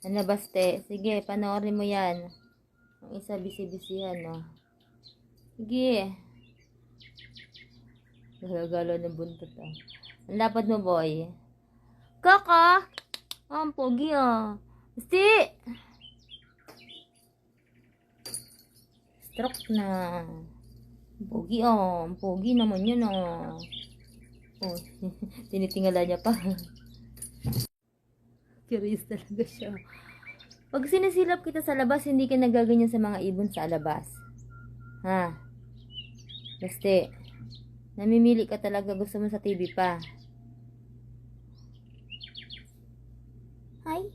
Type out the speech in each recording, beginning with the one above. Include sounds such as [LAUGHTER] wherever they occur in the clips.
Ano, baste? Sige, panoorin mo yan. Ang isa, bisi-bisihan, no? Sige. Galo-galo ng buntot, ah. Ang lapad mo, boy. Kaka! Ah, ang pogi, ah. Basti! Stroke na. Pogi, oh. Pogi naman yun, oh. Oh, [LAUGHS] tinitingala niya pa. Curious talaga siya. Pag sinisilap kita sa labas, hindi ka nagaganyan sa mga ibon sa labas. Ha? Basta, namimili ka talaga gusto mo sa TV pa. Ay,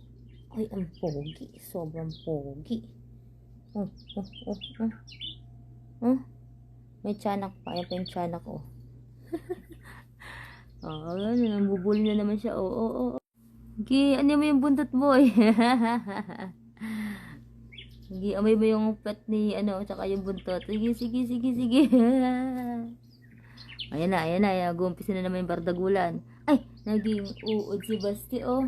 ay, ang pogi. Sobrang pogi. Oh, oh, oh, oh. Oh, may tiyanak pa. Ayan pa yung tiyanak, oh. oh, [LAUGHS] ano, nambubuli na naman siya. Oh, oh, oh. Gi, ano mo yung buntot boy? [LAUGHS] Gi, amoy mo yung pet ni, ano, tsaka yung buntot. Sige, sige, sige, sige. [LAUGHS] ayan na, ayan na, ayan. Gumpis na naman yung bardagulan. Ay, naging uod si Basti, oh.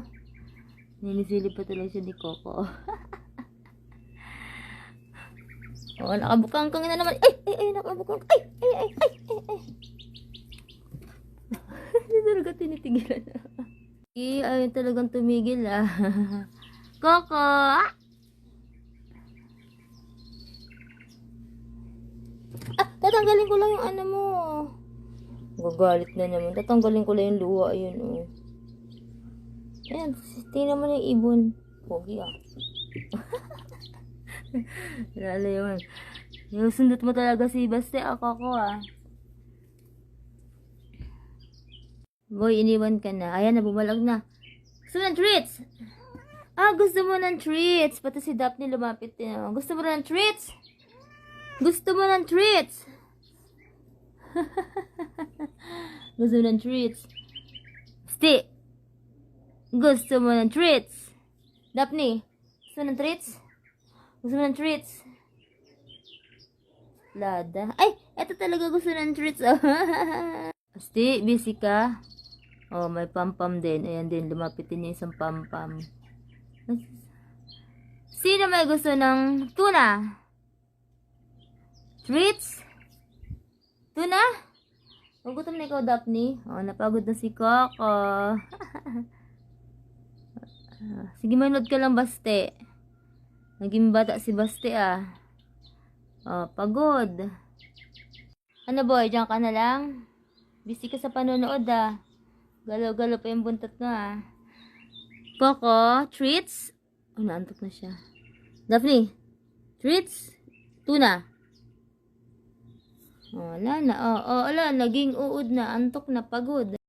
Nilisili pa tuloy siya ni Coco. [LAUGHS] oh, nakabukang kang na naman. Ay, ay, ay, nakabukang. Ay, ay, ay, ay, ay, ay. Hindi talaga tinitigilan. Eh, ayun talagang tumigil ah. [LAUGHS] Coco! Ah, tatanggalin ko lang yung ano mo. Gagalit na naman. Tatanggalin ko lang yung luha. Ayun, oh. Ayan, tingnan mo na yung ibon. Pogi ah. [LAUGHS] Lalo yun. Yung sundot mo talaga si Baste. Ako ko ah. Boy, iniwan ka na. Ayan na, na. Gusto mo ng treats? Ah, gusto mo ng treats. Pati si Daphne lumapit din. oh. Gusto mo ng treats? Gusto mo ng treats? [LAUGHS] gusto mo ng treats? Sti! Gusto mo ng treats? Daphne, gusto mo ng treats? Gusto mo ng treats? Lada. Ay, eto talaga gusto ng treats. Oh. [LAUGHS] Asti, busy ka? Oh, may pam-pam din. Ayan din, lumapit din isang pam-pam. Sino may gusto ng tuna? Treats? Tuna? Magutom na ikaw, Daphne. Oh, napagod na si Coco. [LAUGHS] Sige, manood ka lang, Baste. Naging bata si Baste, ah. Oh, pagod. Ano, boy? Diyan ka na lang? Busy ka sa panonood, ah. Galaw-galaw pa yung buntot mo, ah. Coco, treats? Oh, naantok na siya. Daphne, treats? Tuna. Oh, wala na. Oh, oh, wala. Naging uod na. Antok na. Pagod.